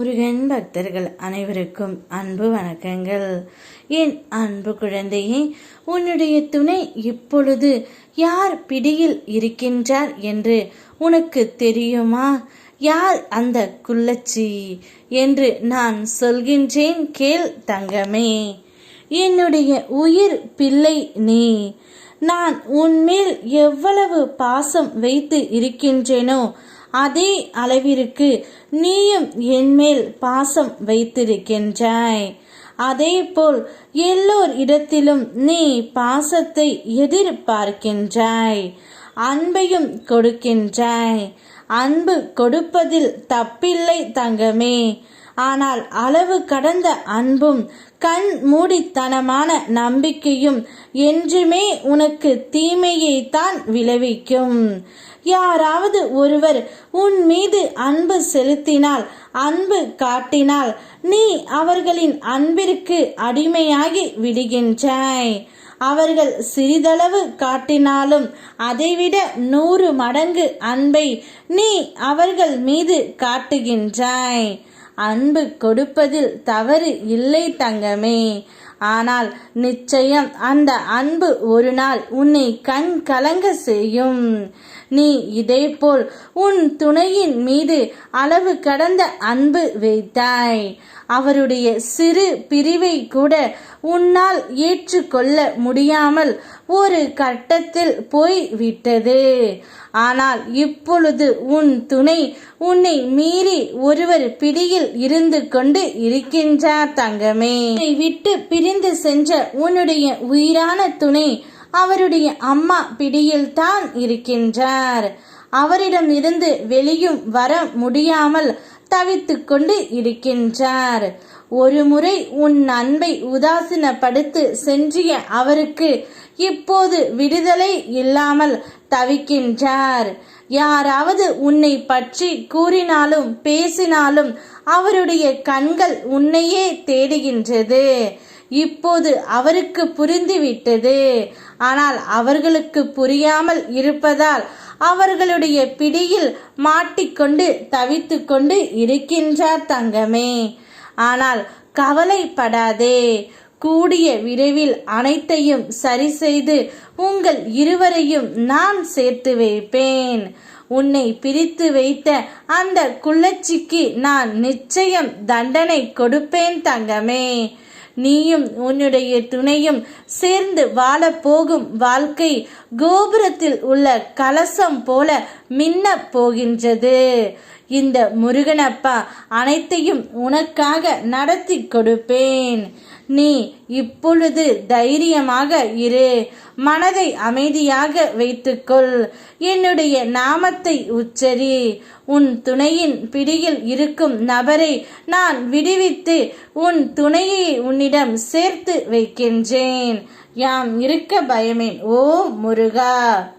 முருகன் பக்தர்கள் அனைவருக்கும் அன்பு வணக்கங்கள். என் அன்பு குழந்தையே உன்னுடைய துணை இப்பொழுது யார் பிடியில் இருக்கின்றார் என்று உனக்கு தெரியுமா? யார் அந்த குள்ளச்சி என்று நான் சொல்கின்றேன் கேள் தங்கமே. என்னுடைய உயிர் பிள்ளை நீ. நான் உன்மேல் எவ்வளவு பாசம் வைத்து இருக்கின்றேனோ அதே அளவிற்கு நீயும் என்மேல் பாசம் வைத்திருக்கின்றாய். அதேபோல் எல்லோர் இடத்திலும் நீ பாசத்தை எதிர்பார்க்கின்றாய். அன்பையும் கொடுக்கின்றாய். அன்பு கொடுப்பதில் தப்பில்லை தங்கமே. ஆனால் அளவு கடந்த அன்பும் கண் மூடித்தனமான நம்பிக்கையும் என்றுமே உனக்கு தீமையை தான் விளைவிக்கும். யாராவது ஒருவர் உன் மீது அன்பு செலுத்தினால் அன்பு காட்டினால் நீ அவர்களின் அன்பிற்கு அடிமையாகி விடுகின்றாய். அவர்கள் சிறிதளவு காட்டினாலும் அதைவிட நூறு மடங்கு அன்பை நீ அவர்கள் மீது காட்டுகின்றாய். அன்பு கொடுப்பதில் தவறு இல்லை தங்கமே. ஆனால் நிச்சயம் அந்த அன்பு ஒரு நாள் உன்னை கண் கலங்க செய்யும். நீ இதேபோல் உன் துணையின் மீது அளவு கடந்த அன்பு வைத்தாய். அவருடைய சிறு பிரிவை கூட உன்னால் ஏற்றுக்கொள்ள முடியாமல் ஒரு கட்டத்தில் போய் விட்டது ஆனால் இப்பொழுது உன் துணை உன்னை மீறி ஒருவர் பிடியில் இருந்து கொண்டு இருக்கின்றார் தங்கமே. விட்டு பிரிந்து சென்ற உன்னுடைய உயிரான துணை அவருடைய அம்மா பிடியில் தான் இருக்கின்றார். அவரிடம் இருந்து வெளியும் வர முடியாமல் தவித்து கொண்டு இருக்கின்றார். ஒரு முறை உன் அன்பை உதாசீனப்படுத்து சென்றிய அவருக்கு இப்போது விடுதலை இல்லாமல் தவிக்கின்றார். யாராவது உன்னை பற்றி கூறினாலும் பேசினாலும் அவருடைய கண்கள் உன்னையே தேடுகின்றது. இப்போது அவருக்கு புரிந்துவிட்டது. ஆனால் அவர்களுக்கு புரியாமல் இருப்பதால் அவர்களுடைய பிடியில் மாட்டிக்கொண்டு தவித்து கொண்டு இருக்கின்றார் தங்கமே. ஆனால் கவலைப்படாதே. கூடிய விரைவில் அனைத்தையும் சரி செய்து உங்கள் இருவரையும் நான் சேர்த்து வைப்பேன். உன்னை பிரித்து வைத்த அந்த குள்ளச்சிக்கு நான் நிச்சயம் தண்டனை கொடுப்பேன் தங்கமே. நீயும் உன்னுடைய துணையும் சேர்ந்து வாழப்போகும் வாழ்க்கை கோபுரத்தில் உள்ள கலசம் போல மின்ன போகின்றது. இந்த முருகனப்பா அனைத்தையும் உனக்காக நடத்தி கொடுப்பேன். நீ இப்பொழுது தைரியமாக இரு. மனதை அமைதியாக வைத்துக்கொள். என்னுடைய நாமத்தை உச்சரி. உன் துணையின் பிடியில் இருக்கும் நபரை நான் விடுவித்து உன் துணையை உன்னிடம் சேர்த்து வைக்கின்றேன். யாம் இருக்க பயமேன் ஓ முருகா!